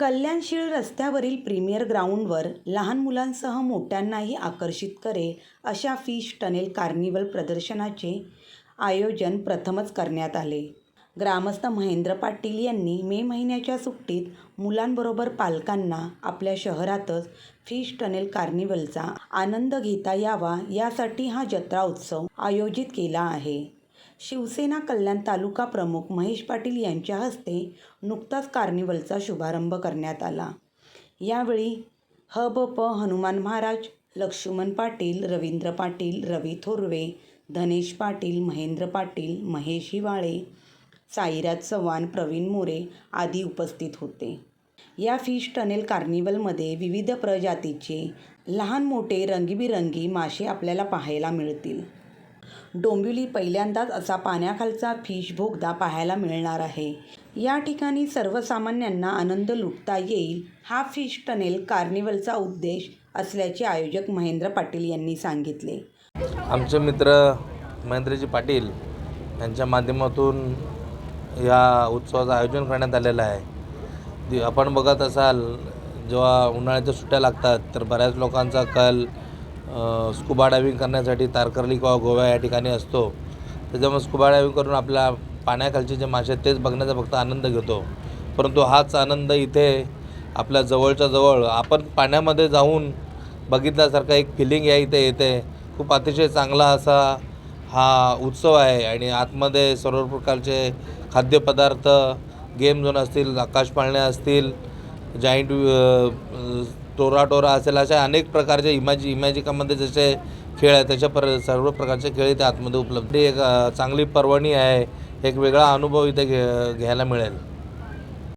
कल्याणशीळ रस्त्यावरील प्रीमियर ग्राउंडवर लहान मुलांसह मोठ्यांनाही आकर्षित करेल अशा फिश टनेल कार्निवल प्रदर्शनाचे आयोजन प्रथमच करण्यात आले. ग्रामस्थ महेंद्र पाटील यांनी मे महिन्याच्या सुट्टीत मुलांबरोबर पालकांना आपल्या शहरातच फिश टनेल कार्निवलचा आनंद घेता यावा यासाठी हा जत्रा उत्सव आयोजित केला आहे. शिवसेना कल्याण तालुका प्रमुख महेश पाटील यांच्या हस्ते नुकताच कार्निवलचा शुभारंभ करण्यात आला. यावेळी ह ब प हनुमान महाराज लक्ष्मण पाटील रवींद्र पाटील रवी थोरवे धनेश पाटील महेंद्र पाटील महेश हिवाळे साईराज चव्हाण प्रवीण मोरे आदी उपस्थित होते. या फिश टनेल कार्निवलमध्ये विविध प्रजातीचे लहान मोठे रंगीबिरंगी मासे आपल्याला पाहायला मिळतील. डोंबिवली पहिल्यांदाच असा पाण्याखालचा फिश भोगदा पाहायला मिळणार आहे. या ठिकाणी सर्वसामान्यांना आनंद लुटता येईल हा फिश टनेल कार्निवलचा उद्देश असल्याचे आयोजक महेंद्र पाटील यांनी सांगितले. आमचे मित्र महेंद्रजी पाटील यांच्या माध्यमातून या उत्सवाचं आयोजन करण्यात आलेलं आहे. आपण बघत असाल जेव्हा उन्हाळ्याच्या सुट्ट्या लागतात तर बऱ्याच लोकांचा कल स्कुबा डायव्हिंग करण्यासाठी तारकर्ली किंवा गोवा या ठिकाणी असतो. त्याच्यामुळे स्कुबा डायव्हिंग करून आपल्या पाण्याखालचे जे मासे आहेत तेच बघण्याचा फक्त आनंद घेतो. परंतु हाच आनंद इथे आपल्या जवळच्या जवळ आपण पाण्यामध्ये जाऊन बघितल्यासारखा एक फिलिंग या इथे येते. खूप अतिशय चांगला असा हा उत्सव आहे आणि आतमध्ये सर्व प्रकारचे खाद्यपदार्थ गेम झोन असतील आकाश पाळण्या असतील जाईंट टोरा टोरा असेल अशा अनेक प्रकारच्या इमॅजि इमॅजिकामध्ये जसे खेळ आहे त्याच्या पर सर्व प्रकारचे खेळ इथे आतमध्ये उपलब्ध एक चांगली पर्वणी आहे एक वेगळा अनुभव इथे घे घ्यायला मिळेल.